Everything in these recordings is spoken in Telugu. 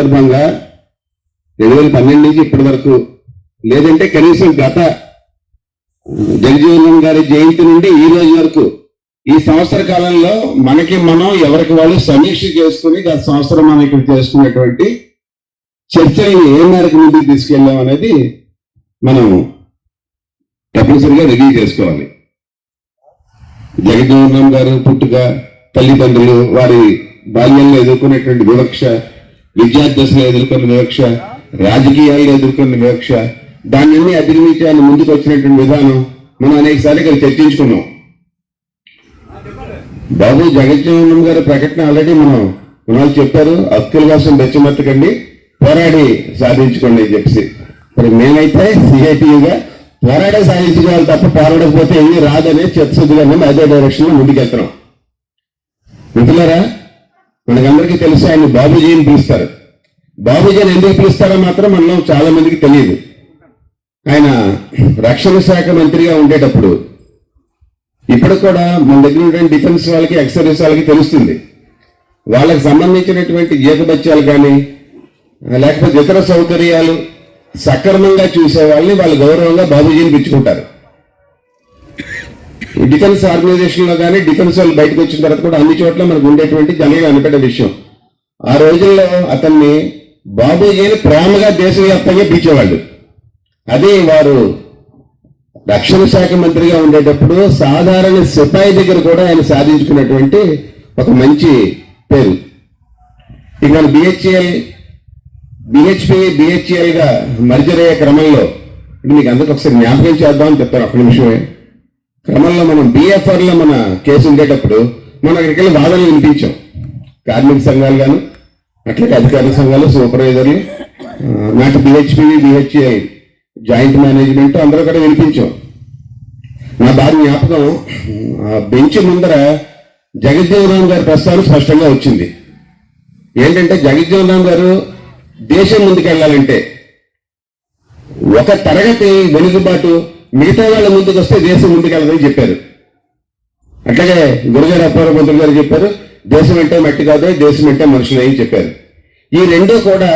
సందర్భంగా రెండు వేల పన్నెండు నుంచి ఇప్పటి వరకు లేదంటే కనీసం గత జగజీవన్ గారి జయంతి నుండి ఈ రోజు వరకు ఈ సంవత్సర కాలంలో మనకి మనం ఎవరికి వాళ్ళు సమీక్ష చేసుకుని గత సంవత్సరం మనం ఇక్కడ చేసుకున్నటువంటి చర్చని ఏ మేరకు ముందుకు తీసుకెళ్ళాం అనేది మనం తప్పనిసరిగా రెడీ చేసుకోవాలి. జగజీవన్ గారు పుట్టుక తల్లిదండ్రులు వారి బాల్యంలో ఎదుర్కొనేటువంటి వివక్ష విద్యాదశలో ఎదుర్కొన్న వివక్ష రాజకీయాల్లో ఎదుర్కొన్న వివక్ష దాన్ని అధిగమించి ముందుకు వచ్చినటువంటి విధానం మనం అనేక సార్లు ఇక్కడ చర్చించుకున్నాం. బాబు జగజ్జీవనం గారి ప్రకటన ఆల్రెడీ మనం వాళ్ళు చెప్పారు హక్కుల కోసం బెచ్చమెత్తకండి పోరాడి సాధించుకోండి అని చెప్పేసి. మరి మేమైతే సిఐటిగా పోరాడే సాధించుకోవాలి తప్ప పోరాడకపోతే ఏమీ రాదనే చర్చగా అదే డైరెక్షన్లో ముందుకెళ్తున్నాం. మిత్రులారా మనకందరికీ తెలుసు ఆయన బాబుజీని పిలుస్తారు. బాబుజీని ఎందుకు పిలుస్తారో మాత్రం మనలో చాలా మందికి తెలియదు. ఆయన రక్షణ శాఖ మంత్రిగా ఉండేటప్పుడు ఇప్పుడు కూడా మన దగ్గర ఉన్న డిఫెన్స్ వాళ్ళకి ఎక్సర్వీస్ వాళ్ళకి తెలుస్తుంది. వాళ్ళకి సంబంధించినటువంటి జీతబత్యాలు కానీ లేకపోతే ఇతర సౌకర్యాలు సక్రమంగా చూసే వాళ్ళని వాళ్ళు గౌరవంగా బాబుజీని పిచ్చుకుంటారు డిఫెన్స్ ఆర్గనైజేషన్లో కానీ డిఫెన్స్ వాళ్ళు బయటకు వచ్చిన తర్వాత కూడా అన్ని చోట్ల మనకు ఉండేటువంటి జనంగా అనిపెట్టే విషయం. ఆ రోజుల్లో అతన్ని బాబుజీని ప్రేమగా దేశవ్యాప్తంగా పిలిచేవాళ్ళు. అదే వారు రక్షణ శాఖ మంత్రిగా ఉండేటప్పుడు సాధారణ సిపాయి దగ్గర కూడా ఆయన సాధించుకున్నటువంటి ఒక మంచి పేరు. ఇక మన బిహెచ్ఎల్ బిహెచ్పి బిహెచ్ఎల్గా మర్జర్ అయ్యే క్రమంలో ఇది మీకు అందరికి ఒకసారి జ్ఞాపకం చేద్దామని చెప్తాను ఒక నిమిషమే. క్రమంలో మనం బిఎఫ్ఆర్లో మన కేసు ఉండేటప్పుడు మనం అక్కడికి వెళ్ళి వాదనలు వినిపించాం. కార్మిక సంఘాలు గాను అట్లాగే అధికారుల సంఘాలు సూపర్వైజర్లు నాటి బిహెచ్పి బిహెచ్ఐ జాయింట్ మేనేజ్మెంట్ అందరూ కూడా వినిపించాం. నా బాగా జ్ఞాపకం ఆ బెంచ్ ముందర జగజ్జీవరామ్ గారి ప్రస్తావన స్పష్టంగా వచ్చింది. ఏంటంటే జగజ్జీవరామ్ గారు దేశం ముందుకెళ్ళాలంటే ఒక తరగతి వెనుకబాటు మిగతా వాళ్ళ ముందుకు వస్తే దేశం ముందుకెళ్ళదని చెప్పారు. అట్లాగే గురుగారు అప్పారావు మంత్రులు గారు చెప్పారు దేశం అంటే మట్టి కాదు దేశం అంటే మనుషులే అని చెప్పారు. ఈ రెండు కూడా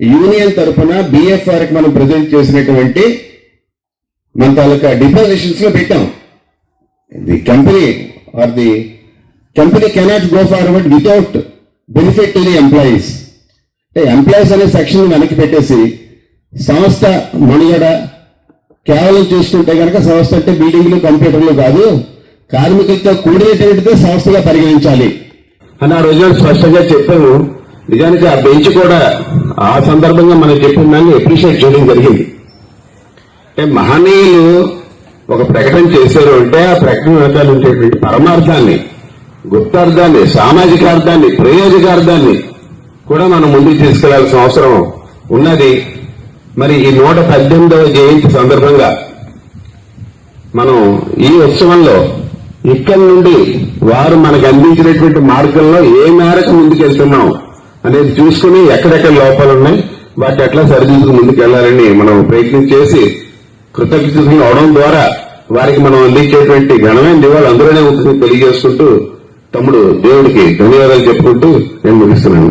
యూనియన్ తరఫున బిఎఫ్ఆర్కి మనం ప్రజెంట్ చేసినటువంటి మన తాలూకా డిపాజిషన్స్లో పెట్టాం. The company or the company cannot go forward without benefit to the employees అంటే ఎంప్లాయీస్ అనే సెక్షన్ వెనక్కి పెట్టేసి సంస్థ మనుగడ కేవలం చూస్తుంటే కనుక సంస్థ అంటే బిల్డింగ్లు కంప్యూటర్లు కాదు కార్మికులతో కూడినటువంటిదే సంస్థగా పరిగణించాలి. అని ఆ రోజు స్పష్టంగా చెప్పాము నిజానికి ఆ బెంచ్ కూడా ఆ సందర్భంగా మనం చెప్పిన దాన్ని అప్రిషియేట్ చేయడం జరిగింది. అంటే మహనీయులు ఒక ప్రకటన చేశారు అంటే ఆ ప్రకటన వెనకాల ఉండేటువంటి పరమార్థాన్ని గుప్తార్థాన్ని సామాజిక అర్థాన్ని ప్రయోజకార్థాన్ని కూడా మనం ముందుకు తీసుకెళ్ళాల్సిన అవసరం ఉన్నది. మరి ఈ నూట పద్దెనిమిదవ జయంతి సందర్భంగా మనం ఈ ఉత్సవంలో ఇక్కడి నుండి వారు మనకు అందించినటువంటి మార్గంలో ఏ మేరకు ముందుకెళ్తున్నాం అనేది చూసుకుని ఎక్కడెక్కడ లోపాలు ఉన్నాయి వాటి ఎట్లా సరిదిద్దుకు ముందుకెళ్ళాలని మనం ప్రయత్నం చేసి కృతజ్ఞతలు అవడం ద్వారా వారికి మనం అందించేటువంటి ఘనమైన నివాళులు అందులోనే ఉంటుందని తెలియజేసుకుంటూ తమ్ముడు దేవుడికి ధన్యవాదాలు చెప్పుకుంటూ నేను ముగిస్తున్నాను.